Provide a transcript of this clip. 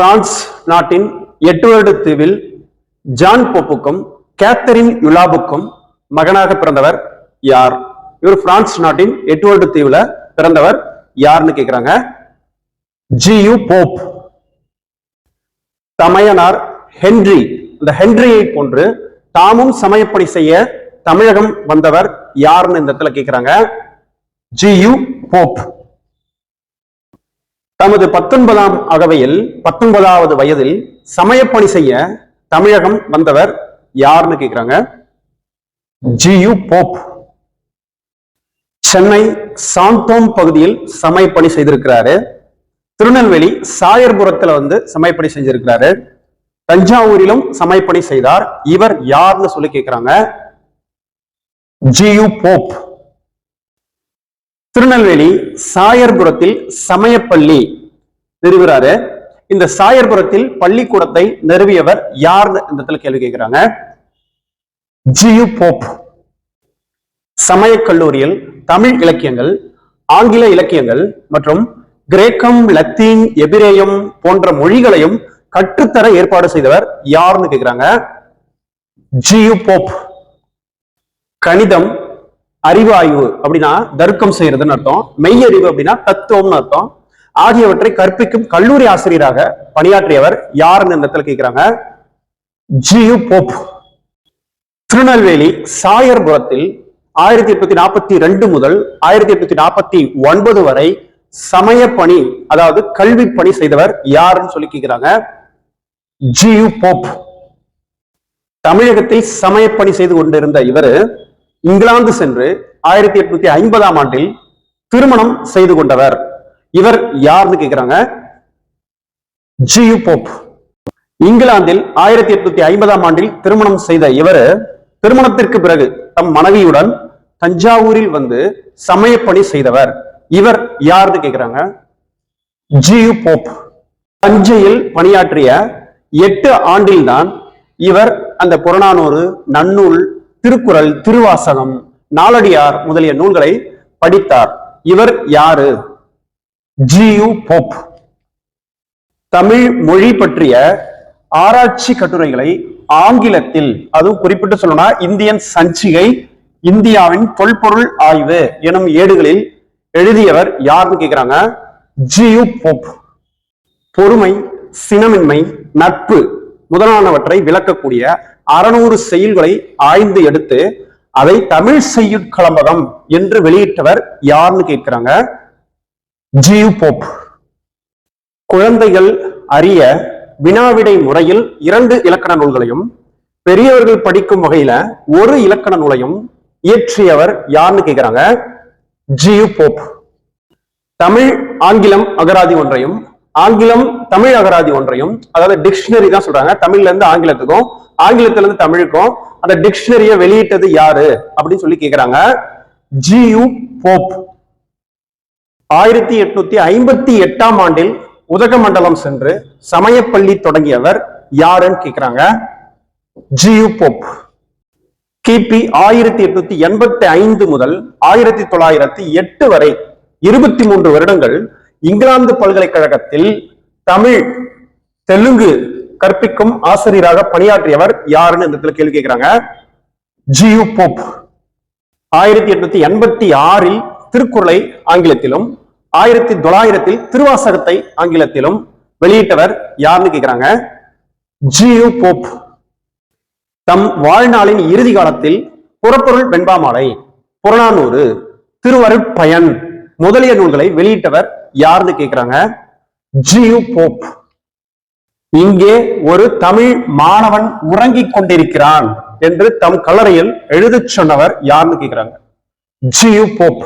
France நாட்டின் எட்டுவர்டு தீவில் John போப்புக்கும் Catherine யுலாபுக்கும் மகனாக பிறந்தவர் யார்? இவர் பிரான்ஸ் நாட்டின் எட்டுவர்டு தீவுல பிறந்தவர் யாருன்னு கேக்குறாங்க. G U Pope. தமையனார் ஹென்றி. இந்த ஹென்ரியை போன்று தாமும் சமயப்பணி செய்ய தமிழகம் வந்தவர் யாருன்னு இந்த இடத்துல கேக்குறாங்க. G U Pope. தமது பத்தொன்பதாம் அகவையில் பத்தொன்பதாவது வயதில் சமயப்பணி செய்ய தமிழகம் வந்தவர் யாருன்னு கேக்குறாங்க? G U Pope. சென்னை சாந்தோம் பகுதியில் சமயப்பணி செய்திருக்கிறாரு. திருநெல்வேலி சாயர்புரத்துல வந்து சமயப்பணி செஞ்சிருக்கிறாரு. தஞ்சாவூரிலும் சமயப்பணி செய்தார். இவர் யாருன்னு சொல்லி கேக்குறாங்க? G U Pope. திருநெல்வேலி சாயர்புரத்தில் சமயப்பள்ளி நிறுவுறாரு. இந்த சாயர்புரத்தில் பள்ளிக்கூடத்தை நிறுவியவர் யார் இந்த இடத்துல கேள்வி கேட்கிறாங்க. G U Pope. சமய கல்லூரியில் தமிழ் இலக்கியங்கள் ஆங்கில இலக்கியங்கள் மற்றும் கிரேக்கம் லத்தீன் எபிரேயம் போன்ற மொழிகளையும் கற்றுத்தர ஏற்பாடு செய்தவர் யாருன்னு கேட்கிறாங்க. G U Pope. கணிதம் அறிவாய்வு அப்படின்னா தர்க்கம் செய்யறதுன்னு அர்த்தம். மெய்யறிவு அப்படின்னா தத்துவம்னு அர்த்தம். ஆகியவற்றை கற்பிக்கும் கல்லூரி ஆசிரியராக பணியாற்றியவர் யாருன்னு இந்த இடத்துல கேக்குறாங்க? G U Pope. திருநெல்வேலி சாயர்புரத்தில் ஆயிரத்தி எட்நூத்தி நாற்பத்தி ரெண்டு முதல் ஆயிரத்தி எட்நூத்தி நாற்பத்தி ஒன்பது வரை சமய பணி அதாவது கல்வி பணி செய்தவர் யாருன்னு சொல்லி கேட்கிறாங்க ஜியு போப். தமிழகத்தில் சமயப்பணி செய்து கொண்டிருந்த இவர் இங்கிலாந்து சென்று ஆயிரத்தி எட்நூத்தி ஐம்பதாம் ஆண்டில் திருமணம் செய்து கொண்டவர். இவர் யார்னு கேக்குறாங்க? G U Pope. இங்கிலாந்தில் ஆயிரத்தி எட்நூத்தி ஐம்பதாம் ஆண்டில் திருமணம் செய்த இவர் திருமணத்திற்கு பிறகு தம் மனைவியுடன் தஞ்சாவூரில் வந்து சமயப்பணி செய்தவர். இவர் யாருன்னு கேக்குறாங்க? G U Pope. தஞ்சையில் பணியாற்றிய எட்டு ஆண்டில்தான் இவர் அந்த புறநானூறு நன்னூல் திருக்குறள் திருவாசகம் நாலடியார் முதலிய நூல்களை படித்தார். இவர் யாரு? G U Pope. தமிழ் மொழி பற்றிய ஆராய்ச்சி கட்டுரைகளை ஆங்கிலத்தில் அதுவும் குறிப்பிட்டு சொல்லணும்னா இந்தியன் சஞ்சிகை இந்தியாவின் தொல்பொருள் ஆய்வு எனும் ஏடுகளில் எழுதியவர் யாருன்னு கேட்கிறாங்க ஜியு போப். பொறுமை சினமின்மை நட்பு முதலானவற்றை விளக்கக்கூடிய அறநூறு செயல்களை ஆய்ந்து எடுத்து அதை தமிழ் செய்யுட்களம்பகம் என்று வெளியிட்டவர் யார்னு கேட்கிறாங்க? G U Pope. குழந்தைகள் அறிய வினாவிடை முறையில் இரண்டு இலக்கண நூல்களையும் பெரியவர்கள் படிக்கும் வகையில ஒரு இலக்கண நூலையும் இயற்றியவர் யாருன்னு கேட்கிறாங்க? G U Pope. தமிழ் ஆங்கிலம் அகராதி ஒன்றையும் ஆங்கிலம் தமிழ் அகராதி ஒன்றையும் அதாவது டிக்ஷனரி தான் சொல்றாங்க. தமிழ்ல இருந்து ஆங்கிலத்துக்கும் ஆங்கிலத்துல இருந்து தமிழுக்கும் அந்த டிக்ஷனரியை வெளியிட்டது யாரு? அப்படின்னு சொல்லி கேக்குறாங்க. ஜியு போப் ஆயிரத்தி எட்நூத்தி ஐம்பத்தி எட்டாம் ஆண்டில் உதகமண்டலம் சென்று சமயப்பள்ளி தொடங்கியவர் யாருன்னு கேக்குறாங்க? ஜியு போப் கிபி ஆயிரத்தி எட்நூத்தி எண்பத்தி ஐந்து முதல் ஆயிரத்தி தொள்ளாயிரத்தி எட்டு வரை இருபத்தி மூன்று வருடங்கள் இங்கிலாந்து பல்கலைக்கழகத்தில் தமிழ் தெலுங்கு கற்பிக்கும் ஆசிரியராக பணியாற்றியவர் யாருன்னு இந்த இடத்துல கேள்வி கேட்கிறாங்க. G U Pope. ஆயிரத்தி எட்நூத்தி எண்பத்தி ஆறில் திருக்குறளை ஆங்கிலத்திலும் ஆயிரத்தி தொள்ளாயிரத்தில் திருவாசகத்தை ஆங்கிலத்திலும் வெளியிட்டவர் யாருன்னு கேட்கிறாங்க. G U Pope. தம் வாழ்நாளின் இறுதி காலத்தில் புறப்பொருள் வெண்பாமாலை புறநானூறு திருவருட்பயன் முதலிய நூல்களை வெளியிட்டவர் யாருன்னு கேக்குறாங்க? G U Pope. இங்கே ஒரு தமிழ் மாணவன் உறங்கிக் கொண்டிருக்கிறான் என்று தம் கல்லறையில் எழுதச் சொன்னவர் யாருன்னு கேக்குறாங்க? G U Pope.